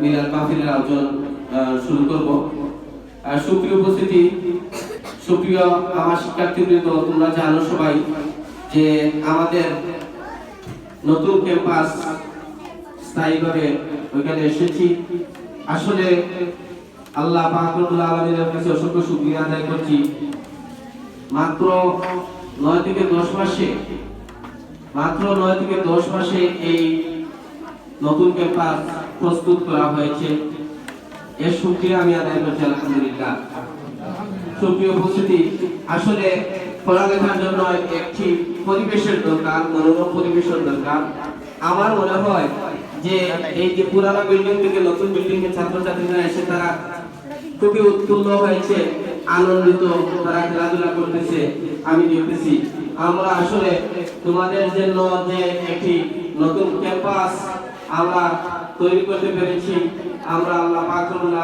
মিলাদ মাহফিলের আয়োজন শুরু করব। সুপ্রিয় উপস্থিতি, সুপ্রিয় আমার শিক্ষার্থীবৃন্দ, তোমরা জানো সবাই যে আমাদের নতুন ক্যাম্পাস স্থায়ীভাবে ওইখানে এসেছি। আসলে আল্লাহ পাকুল আলমীর কাছে অসংখ্য শুক্রিয়া আদায় করছি। মাত্র নয় থেকে দশ মাসে, মাত্র নয় থেকে দশ মাসে এই নতুন ক্যাম্পাস প্রস্তুত করা হয়েছে। এর শুক্রিয়া আমি আদায় করছি, আলহামদুলিল্লাহ। সুপ্রিয় উপস্থিতি, আসলে পড়ালেখার জন্য একটি পরিবেশের দরকার, মনোরম পরিবেশের দরকার। আমার মনে হয় যে এই যে পুরানো বিল্ডিং থেকে নতুন বিল্ডিং এর ছাত্রছাত্রীরা এসে তারা খুবই উৎফুল্ল হয়েছে, আনন্দিত, তারা খেলাধুলা করতেছে, আমি দেখতেছি। আমরা আসলে তোমাদের জন্য যে একটি নতুন ক্যাম্পাস আমরা তৈরি করতে পেরেছি। আমরা আল্লাহ পাক রব্বুল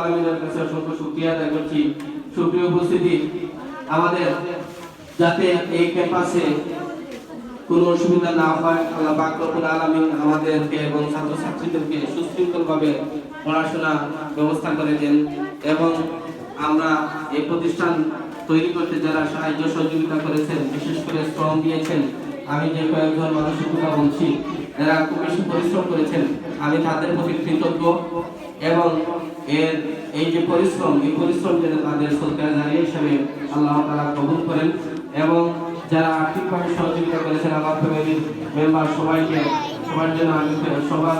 কাছে অসংখ্য শুকরিয়া আদায় করছি। সুপ্রিয় উপস্থিতি, আমাদের যাতে এই ক্যাম্পাসে কোনো অসুবিধা না হয়, আল্লাহ পাক রব্বুল আলামিন আমাদেরকে এবং ছাত্রছাত্রীদেরকে সুশৃঙ্খলভাবে পড়াশোনা ব্যবস্থা করে দেন এবং আমরা এই প্রতিষ্ঠান তৈরি করতে যারা সাহায্য সহযোগিতা করেছেন, বিশেষ করে শ্রম দিয়েছেন, আমি যে কয়েকজন মানুষের কথা বলছি এরা খুব বেশি পরিশ্রম করেছেন। আমি তাদের প্রতি কৃতজ্ঞ এবং এর এই যে পরিশ্রম, এই পরিশ্রম যেন তাদের সরকার জানিয়ে হিসাবে আল্লাহ তারা কবুল করেন এবং যারা আর্থিকভাবে সহযোগিতা করেছেন, আমার ফ্যামিলির মেম্বার সবাইকে, সবার জন্য আমি সবার